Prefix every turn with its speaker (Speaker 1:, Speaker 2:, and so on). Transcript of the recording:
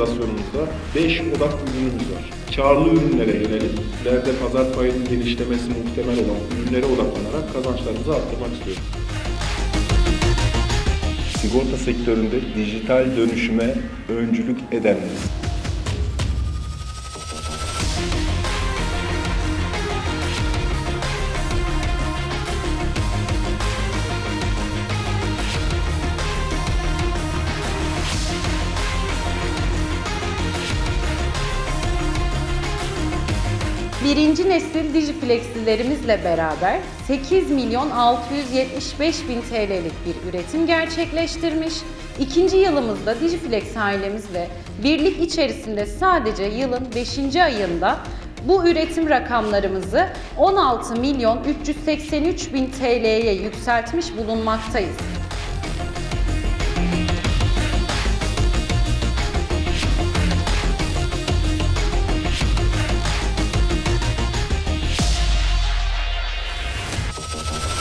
Speaker 1: organizasyonumuzda 5 odak ürünümüz var. Karlı ürünlere yönelik, ileride pazar payının genişlemesi muhtemel olan ürünlere odaklanarak kazançlarımızı arttırmak istiyoruz.
Speaker 2: Sigorta sektöründe dijital dönüşüme öncülük edenleriz.
Speaker 3: Birinci nesil Digiflexilerimizle beraber 8 milyon 675 bin TL'lik bir üretim gerçekleştirmiş. İkinci yılımızda Digiflex ailemizle birlik içerisinde sadece yılın 5. ayında bu üretim rakamlarımızı 16 milyon 383 bin TL'ye yükseltmiş bulunmaktayız. Thank you.